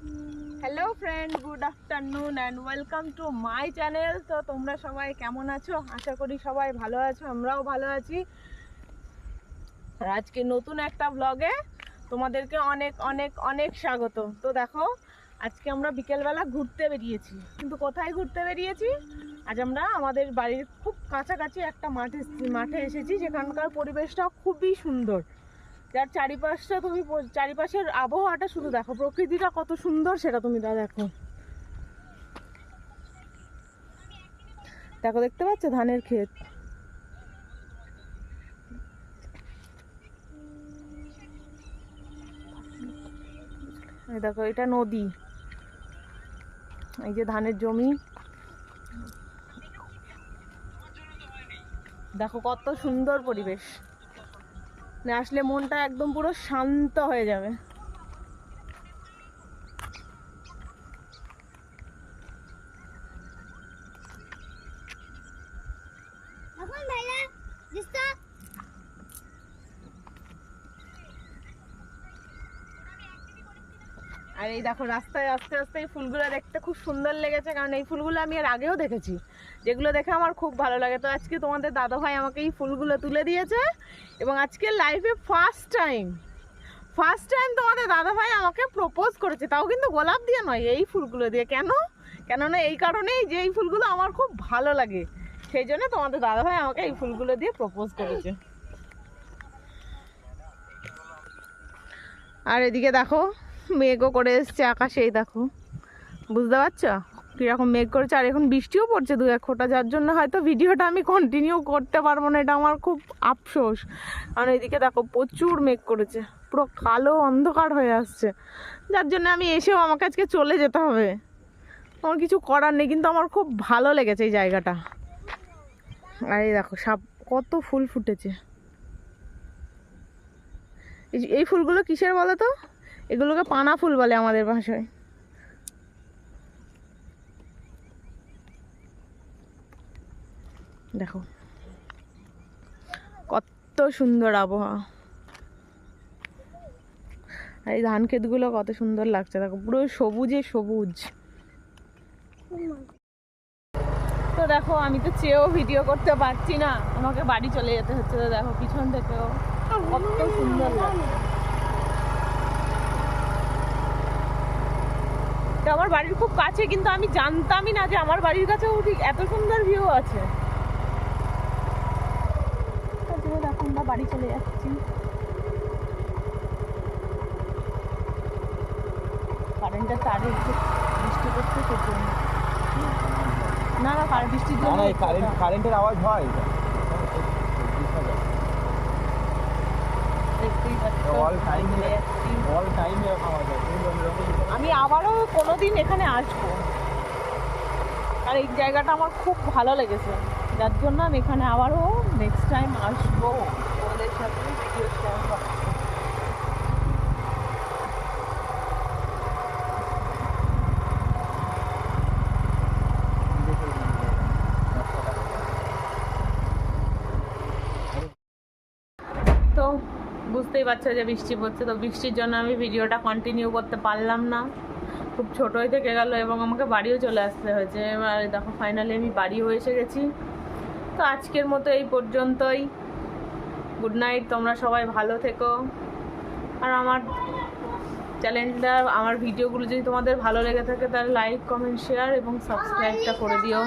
Hello friend good afternoon and welcome to my channel তো তোমরা সবাই কেমন আছো? আশা করি সবাই ভালো আছো, আমরাও ভালো আছি। আজকে নতুন একটা ব্লগে তোমাদেরকে অনেক অনেক অনেক স্বাগত। তো দেখো, আজকে আমরা বিকেলবেলা ঘুরতে বেরিয়েছি। কিন্তু কোথায় ঘুরতে বেরিয়েছি? আজ আমরা আমাদের বাড়ির খুব কাছাকাছি একটা মাঠে মাঠে এসেছি। যেখানকার পরিবেশটা খুবই সুন্দর। যার চারিপাশটা তুমি চারিপাশের আবহাওয়াটা শুধু দেখো। প্রকৃতিটা কত সুন্দর সেটা তুমি দা দেখো। দেখো, দেখতে পাচ্ছ ধানের ক্ষেত? দেখো, এটা নদী। এই যে ধানের জমি। দেখো, কত সুন্দর পরিবেশ। মানে আসলে মনটা একদম পুরো শান্ত হয়ে যাবে। আর এই দেখো রাস্তায়, আস্তে আস্তে এই ফুলগুলো দেখতে খুব সুন্দর লেগেছে, কারণ এই ফুলগুলো আমি এর আগেও দেখেছি। যেগুলো দেখে আমার খুব ভালো লাগে। তো আজকে তোমাদের দাদা ভাই আমাকে এই ফুলগুলো তুলে দিয়েছে এবং আজকে লাইফে ফার্স্ট টাইম ফার্স্ট টাইম তোমাদের দাদা ভাই আমাকে প্রপোজ করেছে। তাও কিন্তু গোলাপ দিয়ে নয়, এই ফুলগুলো দিয়ে। কেন? কেননা এই কারণেই যে এই ফুলগুলো আমার খুব ভালো লাগে। সেই জন্য তোমাদের দাদা ভাই আমাকে এই ফুলগুলো দিয়ে প্রপোজ করেছে। আর এদিকে দেখো মেঘও করে এসছে আকাশে, এই দেখো। বুঝতে পারছ? কীরকম মেঘ করেছে, আর এখন বৃষ্টিও পড়ছে দু এক ফোঁটা, যার জন্য হয়তো ভিডিওটা আমি কন্টিনিউ করতে পারব না, এটা আমার খুব আফসোস। কারণ এদিকে দেখো প্রচুর মেঘ করেছে, পুরো কালো অন্ধকার হয়ে আসছে। যার জন্য আমি এসেও আমাকে আজকে চলে যেতে হবে। আমার কিছু করার নেই, কিন্তু আমার খুব ভালো লেগেছে এই জায়গাটা। আর এই দেখো, সাপ, কত ফুল ফুটেছে। এই ফুলগুলো কিসের বলো তো এগুলোকে পানা ফুল বলে আমাদের ভাষায়। দেখো। কত সুন্দর আবহাওয়া। আর এই ধান ক্ষেতগুলো কত সুন্দর লাগছে। দেখো, পুরো সবুজে সবুজ। তো দেখো, আমি তো চেয়েও ভিডিও করতে পারছি না। আমাকে বাড়ি চলে যেতে হচ্ছে। তো দেখো, পিছন থেকেও কত সুন্দর লাগছে। এটা আমার বাড়ির খুব কাছে কিন্তু আমি জানতামই না যে আমার বাড়ির কাছেও ঠিক এত সুন্দর ভিউ আছে। দেখো আমরা বাড়ি চলে যাচ্ছি। কারেন্টের তারে বৃষ্টি সেজন্য না না কার বৃষ্টির জন্য কারেন্ট কারেন্টের আওয়াজ হয় দেখতেই পাচ্ছ All time চলে যাচ্ছি। অল টাইম আওয়াজ হয় তুমি বন্ধু রকম আমি আবারও কোনোদিন এখানে আসব। আর এই জায়গাটা আমার খুব ভালো লেগেছে। যার জন্য আমি এখানে আবারও নেক্সট টাইম আসব। ওদের সাথে ভিডিও শেয়ার তো বুঝতেই পারছ যে বৃষ্টি পড়ছে, তো বৃষ্টির জন্য আমি ভিডিওটা কন্টিনিউ করতে পারলাম না। খুব ছোটোই থেকে গেল এবং আমাকে বাড়িও চলে আসতে হয়েছে। এবার দেখো ফাইনালি আমি বাড়িও এসে গেছি। তো আজকের মতো এই পর্যন্তই। গুড নাইট তোমরা সবাই ভালো থেকো। আর আমার চ্যানেলটা আমার ভিডিওগুলো যদি তোমাদের ভালো লেগে থাকে, তাহলে লাইক কমেন্ট শেয়ার এবং সাবস্ক্রাইবটা করে দিও।